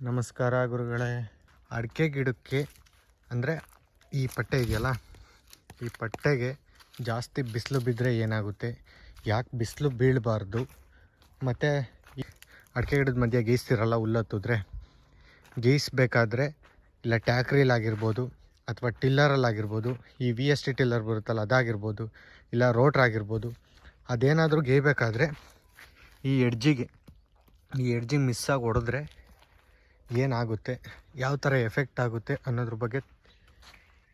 ನಮಸ್ಕಾರ ಗುರುಗಳೇ. ಅಡಿಕೆ ಗಿಡಕ್ಕೆ ಅಂದರೆ ಈ ಪಟ್ಟೆ ಇದೆಯಲ್ಲ, ಈ ಪಟ್ಟೆಗೆ ಜಾಸ್ತಿ ಬಿಸಿಲು ಬಿದ್ದರೆ ಏನಾಗುತ್ತೆ? ಯಾಕೆ ಬಿಸಿಲು ಬೀಳಬಾರ್ದು? ಮತ್ತು ಅಡಿಕೆ ಗಿಡದ ಮಧ್ಯೆ ಗೀಸ್ತಿರಲ್ಲ ಹುಲ್ಲತ್ತಿದ್ರೆ ಗೀಸ್ಬೇಕಾದ್ರೆ ಇಲ್ಲ ಟ್ಯಾಕ್ರಿಲಾಗಿರ್ಬೋದು ಅಥವಾ ಟಿಲ್ಲರಲ್ಲಾಗಿರ್ಬೋದು ಈ ವಿ ಎಸ್ ಟಿ ಟಿಲ್ಲರ್ ಬರುತ್ತಲ್ಲ ಅದಾಗಿರ್ಬೋದು, ಇಲ್ಲ ರೋಟ್ರ್ ಆಗಿರ್ಬೋದು, ಅದೇನಾದರೂ ಗೇಯಬೇಕಾದ್ರೆ ಈ ಎಡ್ಜಿಗೆ ಈ ಎಡ್ಜಿಗೆ ಮಿಸ್ಸಾಗಿ ಹೊಡೆದ್ರೆ ಏನಾಗುತ್ತೆ, ಯಾವ ಥರ ಎಫೆಕ್ಟ್ ಆಗುತ್ತೆ ಅನ್ನೋದ್ರ ಬಗ್ಗೆ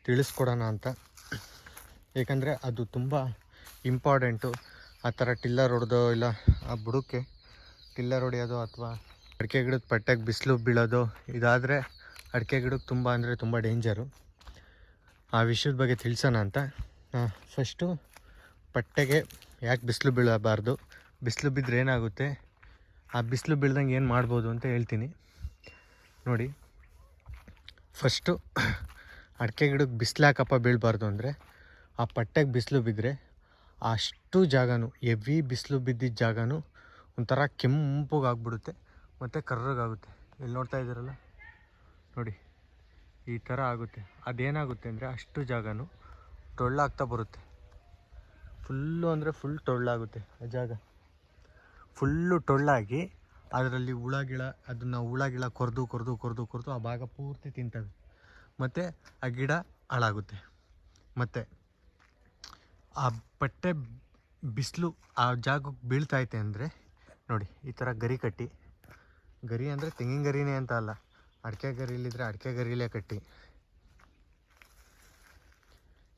ತಿಳಿಸ್ಕೊಡೋಣ ಅಂತ. ಏಕೆಂದರೆ ಅದು ತುಂಬ ಇಂಪಾರ್ಟೆಂಟು. ಆ ಥರ ಟಿಲ್ಲರ್ ಹೊಡೆದೋ ಇಲ್ಲ, ಆ ಬುಡಕ್ಕೆ ಟಿಲ್ಲರ್ ಹೊಡೆಯೋದು ಅಥವಾ ಅಡಿಕೆ ಗಿಡದ ಪಟ್ಟೆಗೆ ಬಿಸಿಲು ಬೀಳೋದು ಇದಾದರೆ ಅಡಿಕೆ ಗಿಡಕ್ಕೆ ತುಂಬ ಅಂದರೆ ತುಂಬ ಡೇಂಜರು. ಆ ವಿಷಯದ ಬಗ್ಗೆ ತಿಳಿಸೋಣ ಅಂತ. ಫಸ್ಟು ಪಟ್ಟೆಗೆ ಯಾಕೆ ಬಿಸಿಲು ಬೀಳಬಾರ್ದು? ಬಿಸಿಲು ಬಿದ್ದರೆ ಏನಾಗುತ್ತೆ? ಆ ಬಿಸಿಲು ಬೀಳ್ದಂಗೆ ಏನು ಮಾಡ್ಬೋದು ಅಂತ ಹೇಳ್ತೀನಿ. ನೋಡಿ. ಫಸ್ಟು ಅಡಿಕೆ ಗಿಡಕ್ಕೆ ಬಿಸಿಲು ಯಾಕಪ್ಪ ಬೀಳಬಾರ್ದು ಅಂದರೆ ಆ ಪಟ್ಟೆಗೆ ಬಿಸಿಲು ಬಿದ್ದರೆ ಅಷ್ಟು ಜಾಗನೂ ಎವಿ ಬಿಸಿಲು ಬಿದ್ದಿದ್ದ ಜಾಗನೂ ಒಂಥರ ಕೆಂಪುಗಾಗ್ಬಿಡುತ್ತೆ ಮತ್ತು ಕರ್ರಗಾಗುತ್ತೆ ಇಲ್ಲಿ ನೋಡ್ತಾ ಇದ್ದೀರಲ್ಲ? ನೋಡಿ, ಈ ಥರ ಆಗುತ್ತೆ. ಅದೇನಾಗುತ್ತೆ ಅಂದರೆ ಅಷ್ಟು ಜಾಗನೂ ಟೊಳ್ಳಾಗ್ತಾ ಬರುತ್ತೆ. ಫುಲ್ಲು ಅಂದರೆ ಫುಲ್ ಟೊಳ್ಳಾಗುತ್ತೆ ಆ ಜಾಗ. ಫುಲ್ಲು ಟೊಳ್ಳಾಗಿ ಅದರಲ್ಲಿ ಹುಳ, ಗಿಳ, ಅದನ್ನು ಹುಳ, ಗಿಳ ಕೊರೆದು ಕೊರೆದು ಕೊರೆದು ಕೊರೆದು ಆ ಭಾಗ ಪೂರ್ತಿ ತಿಂತವೆ. ಮತ್ತು ಆ ಗಿಡ ಹಾಳಾಗುತ್ತೆ. ಮತ್ತು ಆ ಬಟ್ಟೆ ಬಿಸಿಲು ಆ ಜಾಗಕ್ಕೆ ಬೀಳ್ತಾಯಿತೆ ಅಂದರೆ ನೋಡಿ, ಈ ಥರ ಗರಿ ಕಟ್ಟಿ. ಗರಿ ಅಂದರೆ ತೆಂಗಿನ ಗರಿನೇ ಅಂತ ಅಲ್ಲ, ಅಡಿಕೆ ಗರಿಲಿದ್ರೆ ಅಡಿಕೆ ಗರಿಲೇ ಕಟ್ಟಿ.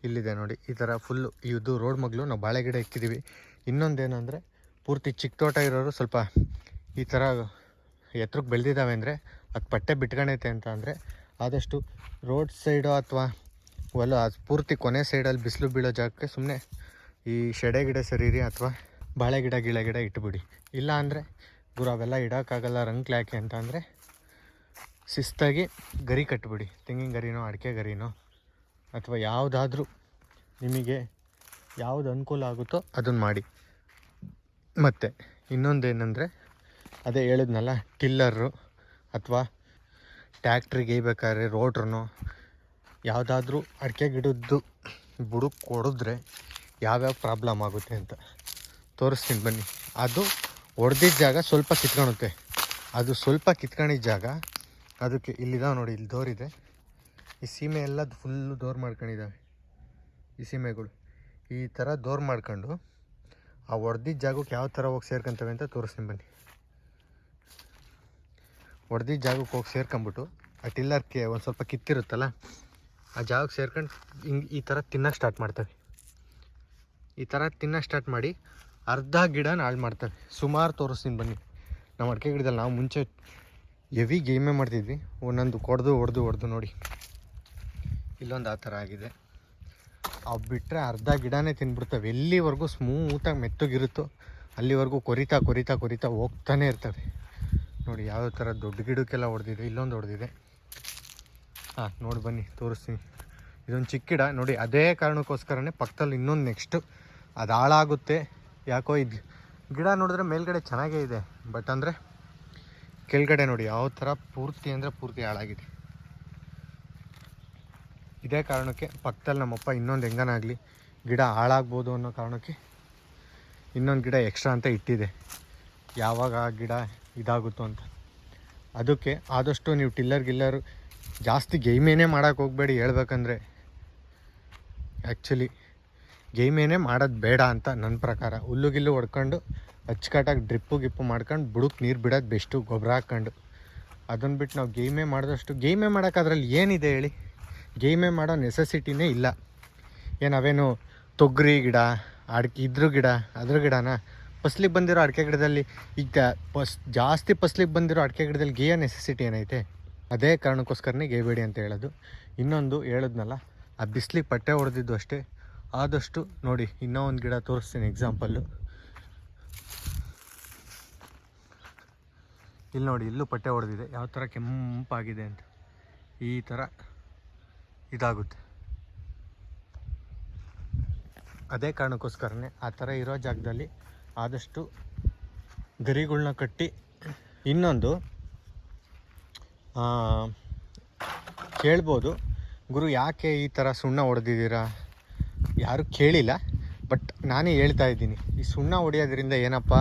ಇಲ್ಲಿದೆ ನೋಡಿ, ಈ ಥರ ಫುಲ್ಲು ಇದು ರೋಡ್ ಮಗ್ಲು, ನಾವು ಬಾಳೆ ಗಿಡ ಇಕ್ಕಿದ್ದೀವಿ ಇನ್ನೊಂದೇನು ಅಂದರೆ ಪೂರ್ತಿ ಚಿಕ್ಕ ತೋಟ ಇರೋರು ಸ್ವಲ್ಪ ಈ ಥರ ಎತ್ತರಕ್ಕೆ ಬೆಳೆದಿದ್ದಾವೆ ಅಂದರೆ ಅದು ಪಟ್ಟೆ ಬಿಟ್ಕೊಂಡೈತೆ ಅಂತ ಅಂದರೆ ಆದಷ್ಟು ರೋಡ್ ಸೈಡು ಅಥವಾ ಹೊಲ ಪೂರ್ತಿ ಕೊನೆ ಸೈಡಲ್ಲಿ ಬಿಸಿಲು ಬೀಳೋ ಜಾಗಕ್ಕೆ ಸುಮ್ಮನೆ ಈ ಶೆಡೆ ಗಿಡ ಸರೀರಿ ಅಥವಾ ಬಾಳೆ ಗಿಡ, ಗಿಳ ಗಿಡ ಇಟ್ಬಿಡಿ. ಇಲ್ಲ ಅಂದರೆ ಗುರು, ಅವೆಲ್ಲ ಇಡೋಕ್ಕಾಗಲ್ಲ ರಂಕ್ಲೆ ಯಾಕೆ ಅಂತ ಅಂದರೆ ಶಿಸ್ತಾಗಿ ಗರಿ ಕಟ್ಬಿಡಿ. ತೆಂಗಿನ ಗರಿನೋ, ಅಡಿಕೆ ಗರಿನೋ ಅಥವಾ ಯಾವುದಾದ್ರೂ ನಿಮಗೆ ಯಾವುದು ಅನುಕೂಲ ಆಗುತ್ತೋ ಅದನ್ನು ಮಾಡಿ. ಮತ್ತು ಇನ್ನೊಂದೇನೆಂದರೆ ಅದೇ ಹೇಳಿದ್ನಲ್ಲ ಟಿಲ್ಲರು ಅಥವಾ ಟ್ಯಾಕ್ಟ್ರಿಗೆ ಗೇಯ್ಬೇಕಾದ್ರೆ ರೋಟ್ರೂ ಯಾವುದಾದ್ರೂ ಅಡಿಕೆ ಗಿಡದ್ದು ಬುಡಕ್ಕೆ ಕೊಡಿದ್ರೆ ಯಾವ್ಯಾವ ಪ್ರಾಬ್ಲಮ್ ಆಗುತ್ತೆ ಅಂತ. ತೋರಿಸ್ತೀನಿ ಬನ್ನಿ. ಅದು ಹೊಡೆದಿದ್ದ ಜಾಗ ಸ್ವಲ್ಪ ಕಿತ್ಕೊಳುತ್ತೆ ಅದು ಸ್ವಲ್ಪ ಕಿತ್ಕೊಂಡಿದ್ದ ಜಾಗ, ಅದಕ್ಕೆ ಇಲ್ಲಿದಾವೆ ನೋಡಿ, ಇಲ್ಲಿ ದೋರಿದೆ. ಈ ಸೀಮೆ ಎಲ್ಲ ಫುಲ್ಲು ದೋರ್ ಮಾಡ್ಕೊಂಡಿದ್ದಾವೆ ಈ ಸೀಮೆಗಳು. ಈ ಥರ ದೋರ್ ಮಾಡ್ಕೊಂಡು ಆ ಹೊಡೆದಿದ್ದ ಜಾಗಕ್ಕೆ ಯಾವ ಥರ ಹೋಗಿ ಸೇರ್ಕೊಂತವೆ ಅಂತ ತೋರಿಸ್ತೀನಿ ಬನ್ನಿ. ಹೊಡೆದಿದ್ದ ಜಾಗಕ್ಕೆ ಹೋಗಿ ಸೇರ್ಕೊಂಬಿಟ್ಟು, ಆ ಟಿಲ್ಲರ್ಗೆ ಒಂದು ಸ್ವಲ್ಪ ಕಿತ್ತಿರುತ್ತಲ್ಲ, ಆ ಜಾಗಕ್ಕೆ ಸೇರ್ಕೊಂಡು ಹಿಂಗೆ ಈ ಥರ ತಿನ್ನೋಕೆ ಸ್ಟಾರ್ಟ್ ಮಾಡ್ತವೆ. ಈ ಥರ ತಿನ್ನೋಕ್ಕೆ ಸ್ಟಾರ್ಟ್ ಮಾಡಿ ಅರ್ಧ ಗಿಡನ ಹಾಳು ಮಾಡ್ತವೆ. ಸುಮಾರು ತೋರಿಸ್ತೀನಿ ಬನ್ನಿ. ನಾವು ಅಡಿಕೆ ಗಿಡದಲ್ಲಿ ನಾವು ಮುಂಚೆ ಹೆವಿ ಗೇಮೇ ಮಾಡ್ತಿದ್ವಿ. ಒಂದೊಂದು ಕೊಡ್ದು, ಹೊಡೆದು ಹೊಡೆದು ನೋಡಿ. ಇಲ್ಲೊಂದು ಆ ಥರ ಆಗಿದೆ. ಅವು ಬಿಟ್ಟರೆ ಅರ್ಧ ಗಿಡನೇ ತಿಂದ್ಬಿಡ್ತವೆ ಎಲ್ಲಿವರೆಗೂ ಸ್ಮೂತಾಗಿ ಮೆತ್ತಗಿರುತ್ತೋ, ಅಲ್ಲಿವರೆಗೂ ಕೊರಿತಾ ಕೊರಿತಾ ಕೊರಿತಾ ಹೋಗ್ತಾನೆ ಇರ್ತವೆ. ನೋಡಿ ಯಾವ ಥರ ದೊಡ್ಡ ಗಿಡಕ್ಕೆಲ್ಲ ಹೊಡೆದಿದೆ, ಇಲ್ಲೊಂದು ಹೊಡೆದಿದೆ. ಹಾಂ ನೋಡಿ ಬನ್ನಿ, ತೋರಿಸ್ತೀನಿ. ಇದೊಂದು ಚಿಕ್ಕ ಗಿಡ, ನೋಡಿ ಅದೇ ಕಾರಣಕ್ಕೋಸ್ಕರನೇ ಪಕ್ಕದಲ್ಲಿ ಇನ್ನೊಂದು ನೆಕ್ಸ್ಟು ಅದು ಹಾಳಾಗುತ್ತೆ. ಯಾಕೋ ಇದು ಗಿಡ ನೋಡಿದ್ರೆ ಮೇಲ್ಗಡೆ ಚೆನ್ನಾಗೇ ಇದೆ, ಬಟ್ ಅಂದರೆ ಕೆಳಗಡೆ ನೋಡಿ ಯಾವ ಥರ ಪೂರ್ತಿ ಅಂದರೆ ಪೂರ್ತಿ ಹಾಳಾಗಿದೆ. ಇದೇ ಕಾರಣಕ್ಕೆ ಪಕ್ಕದಲ್ಲಿ ನಮ್ಮಪ್ಪ ಇನ್ನೊಂದು ಹೆಂಗನಾಗಲಿ ಗಿಡ ಹಾಳಾಗ್ಬೋದು ಅನ್ನೋ ಕಾರಣಕ್ಕೆ ಇನ್ನೊಂದು ಗಿಡ ಎಕ್ಸ್ಟ್ರಾ ಅಂತ ಇಟ್ಟಿದೆ. ಯಾವಾಗ ಆ ಗಿಡ ಇದಾಗುತ್ತೋ ಅಂತ. ಅದಕ್ಕೆ ಆದಷ್ಟು ನೀವು ಟಿಲ್ಲರ್ ಗಿಲ್ಲರ್ ಜಾಸ್ತಿ ಗೇಮೇನೇ ಮಾಡೋಕ್ಕೆ ಹೋಗಬೇಡಿ ಹೇಳ್ಬೇಕಂದ್ರೆ. ಆ್ಯಕ್ಚುಲಿ ಗೇಮೇನೇ ಮಾಡೋದು ಬೇಡ ಅಂತ ನನ್ನ ಪ್ರಕಾರ. ಹುಲ್ಲು ಗಿಲ್ಲು ಹೊಡ್ಕೊಂಡು ಅಚ್ಚುಕಟ್ಟಾಗಿ ಡ್ರಿಪ್ಪು ಗಿಪ್ಪು ಮಾಡ್ಕೊಂಡು ಬುಡಕ್ಕೆ ನೀರು ಬಿಡೋದು ಬೆಸ್ಟು ಗೊಬ್ಬರ ಹಾಕ್ಕೊಂಡು. ಅದನ್ನು ಬಿಟ್ಟು ನಾವು ಗೇಮೇ ಮಾಡಿದಷ್ಟು, ಗೇಮೇ ಮಾಡೋಕೆ ಅದರಲ್ಲಿ ಏನಿದೆ ಹೇಳಿ? ಗೇಮೇ ಮಾಡೋ ನೆಸೆಸಿಟಿನೇ ಇಲ್ಲ. ಏನು ಅವೇನು ತೊಗರಿ ಗಿಡ, ಅಡಿಕೆ ಇದ್ರ ಗಿಡ, ಅದ್ರ ಗಿಡನ? ಫಸ್ಲಿಗೆ ಬಂದಿರೋ ಅಡಿಕೆ ಗಿಡದಲ್ಲಿ ಈಗ ಫಸ್ ಜಾಸ್ತಿ ಫಸ್ಲಿಗೆ ಬಂದಿರೋ ಅಡಿಕೆ ಗಿಡದಲ್ಲಿ ಗೇಯೋ ನೆಸೆಸಿಟಿ ಏನೈತೆ? ಅದೇ ಕಾರಣಕ್ಕೋಸ್ಕರನೇ ಗೇಯಬೇಡಿ ಅಂತ ಹೇಳೋದು. ಇನ್ನೊಂದು ಹೇಳಿದ್ನಲ್ಲ, ಆ ಬಿಸಿಲಿಗೆ ಪಟ್ಟೆ ಹೊಡೆದಿದ್ದು ಅಷ್ಟೇ. ಆದಷ್ಟು ನೋಡಿ, ಇನ್ನೂ ಒಂದು ಗಿಡ ತೋರಿಸ್ತೀನಿ ಎಕ್ಸಾಂಪಲ್ಲು ಇಲ್ಲಿ ನೋಡಿ, ಇಲ್ಲೂ ಪಟ್ಟೆ ಹೊಡೆದಿದೆ. ಯಾವ ಥರ ಕೆಂಪಾಗಿದೆ ಅಂತ. ಈ ಥರ ಇದಾಗುತ್ತೆ. ಅದೇ ಕಾರಣಕ್ಕೋಸ್ಕರನೇ ಆ ಥರ ಇರೋ ಜಾಗದಲ್ಲಿ ಆದಷ್ಟು ಗರಿಗಳ್ನ ಕಟ್ಟಿ ಇನ್ನೊಂದು ಕೇಳ್ಬೋದು. ಗುರು, ಯಾಕೆ ಈ ಥರ ಸುಣ್ಣ ಹೊಡೆದಿದ್ದೀರಾ? ಯಾರೂ ಕೇಳಿಲ್ಲ, ಬಟ್ ನಾನೇ ಹೇಳ್ತಾ ಇದ್ದೀನಿ. ಈ ಸುಣ್ಣ ಹೊಡೆಯೋದ್ರಿಂದ ಏನಪ್ಪ?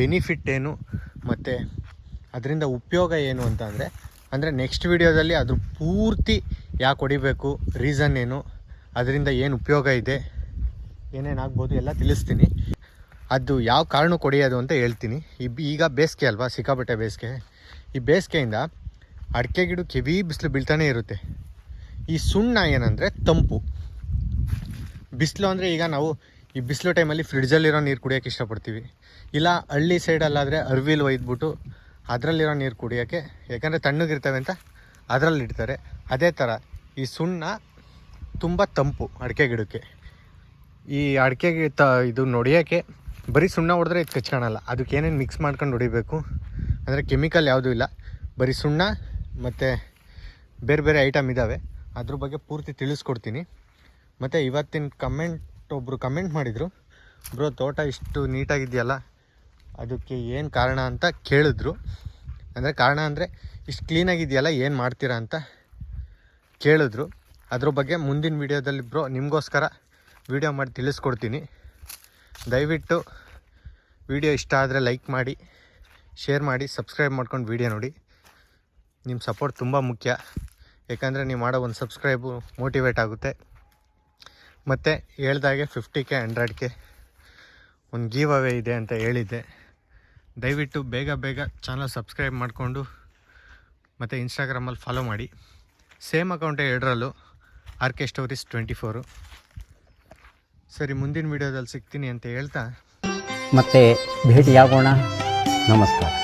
ಬೆನಿಫಿಟ್ ಏನು? ಮತ್ತು ಅದರಿಂದ ಉಪಯೋಗ ಏನು ಅಂತ ಅಂದರೆ ಅಂದರೆ ನೆಕ್ಸ್ಟ್ ವಿಡಿಯೋದಲ್ಲಿ ಅದು ಪೂರ್ತಿ ಯಾಕೆ ಹೊಡಿಬೇಕು, ರೀಸನ್ ಏನು, ಅದರಿಂದ ಏನು ಉಪಯೋಗ ಇದೆ ಏನೇನಾಗ್ಬೋದು ಎಲ್ಲ ತಿಳಿಸ್ತೀನಿ. ಅದು ಯಾವ ಕಾರಣ ಕೊಡಿಯೋದು ಅಂತ ಹೇಳ್ತೀನಿ. ಈಗ ಬೇಸಿಗೆ ಅಲ್ವಾ, ಸಿಕ್ಕಾಪಟ್ಟೆ ಬೇಸಿಗೆ. ಈ ಬೇಸಿಗೆಯಿಂದ ಅಡಿಕೆ ಗಿಡ ಕಿವಿ ಬಿಸಿಲು ಬೀಳ್ತಾನೆ ಇರುತ್ತೆ. ಈ ಸುಣ್ಣ ಏನಂದರೆ ತಂಪು. ಬಿಸಿಲು ಅಂದರೆ ಈಗ ನಾವು ಈ ಬಿಸಿಲು ಟೈಮಲ್ಲಿ ಫ್ರಿಡ್ಜಲ್ಲಿರೋ ನೀರು ಕುಡಿಯೋಕ್ಕೆ ಇಷ್ಟಪಡ್ತೀವಿ. ಇಲ್ಲ ಹಳ್ಳಿ ಸೈಡಲ್ಲಾದರೆ ಅರ್ವಿಲ್ ಒಯ್ದುಬಿಟ್ಟು ಅದರಲ್ಲಿರೋ ನೀರು ಕುಡಿಯೋಕ್ಕೆ, ಯಾಕಂದರೆ ತಣ್ಣಗಿರ್ತವೆ ಅಂತ ಅದರಲ್ಲಿ ಇಡ್ತಾರೆ. ಅದೇ ಥರ ಈ ಸುಣ್ಣ ತುಂಬ ತಂಪು ಅಡಿಕೆ ಗಿಡಕ್ಕೆ. ಈ ಅಡಿಕೆ ಗಿಡ ತ ಇದು ನೋಡಿಯೋಕ್ಕೆ ಬರೀ ಸುಣ್ಣ ಹೊಡೆದ್ರೆ ಇದು ಕಚ್ಕೊಳಲ್ಲ ಅದಕ್ಕೆ ಏನೇನು ಮಿಕ್ಸ್ ಮಾಡ್ಕೊಂಡು ಹೊಡಿಬೇಕು? ಅಂದರೆ ಕೆಮಿಕಲ್ ಯಾವುದೂ ಇಲ್ಲ. ಬರೀ ಸುಣ್ಣ ಮತ್ತು ಬೇರೆ ಬೇರೆ ಐಟಮ್ ಇದ್ದಾವೆ ಅದ್ರ ಬಗ್ಗೆ ಪೂರ್ತಿ ತಿಳಿಸ್ಕೊಡ್ತೀನಿ. ಮತ್ತು ಇವತ್ತಿನ ಕಮೆಂಟ್ ಒಬ್ಬರು ಕಮೆಂಟ್ ಮಾಡಿದರು. ಬ್ರೋ, ತೋಟ ಇಷ್ಟು ನೀಟಾಗಿದೆಯಲ್ಲ, ಅದಕ್ಕೆ ಏನು ಕಾರಣ ಅಂತ ಕೇಳಿದ್ರು. ಅಂದರೆ ಕಾರಣ ಅಂದರೆ ಇಷ್ಟು ಕ್ಲೀನಾಗಿದೆಯಲ್ಲ ಏನು ಮಾಡ್ತೀರಾ ಅಂತ ಕೇಳಿದ್ರು. ಅದ್ರ ಬಗ್ಗೆ ಮುಂದಿನ ವೀಡಿಯೋದಲ್ಲಿ ಬ್ರೋ, ನಿಮಗೋಸ್ಕರ ವೀಡಿಯೋ ಮಾಡಿ ತಿಳಿಸ್ಕೊಡ್ತೀನಿ. ದಯವಿಟ್ಟು ವಿಡಿಯೋ ಇಷ್ಟ ಆದರೆ ಲೈಕ್ ಮಾಡಿ, ಶೇರ್ ಮಾಡಿ, ಸಬ್ಸ್ಕ್ರೈಬ್ ಮಾಡ್ಕೊಂಡು ವೀಡಿಯೋ ನೋಡಿ. ನಿಮ್ಮ ಸಪೋರ್ಟ್ ತುಂಬ ಮುಖ್ಯ. ಯಾಕಂದರೆ ನೀವು ಮಾಡೋ ಒಂದು ಸಬ್ಸ್ಕ್ರೈಬು ಮೋಟಿವೇಟ್ ಆಗುತ್ತೆ. ಮತ್ತು ಹೇಳ್ದಾಗೆ ಫಿಫ್ಟಿ ಕೆ ಹಂಡ್ರೆಡ್ ಕೆ ಒಂದು ಗೀವ್ ಅವೇ ಇದೆ ಅಂತ ಹೇಳಿದ್ದೆ. ದಯವಿಟ್ಟು ಬೇಗ ಬೇಗ ಚಾನಲ್ ಸಬ್ಸ್ಕ್ರೈಬ್ ಮಾಡಿಕೊಂಡು, ಮತ್ತು ಇನ್ಸ್ಟಾಗ್ರಾಮಲ್ಲಿ ಫಾಲೋ ಮಾಡಿ. ಸೇಮ್ ಅಕೌಂಟೇ ಎರಡರಲ್ಲೂ R K stories twenty four ಸರಿ ಮುಂದಿನ ವಿಡಿಯೋದಲ್ಲಿ ಸಿಗ್ತೀನಿ ಅಂತ ಹೇಳ್ತಾ. ಮತ್ತೆ ಭೇಟಿಯಾಗೋಣ. ನಮಸ್ಕಾರ.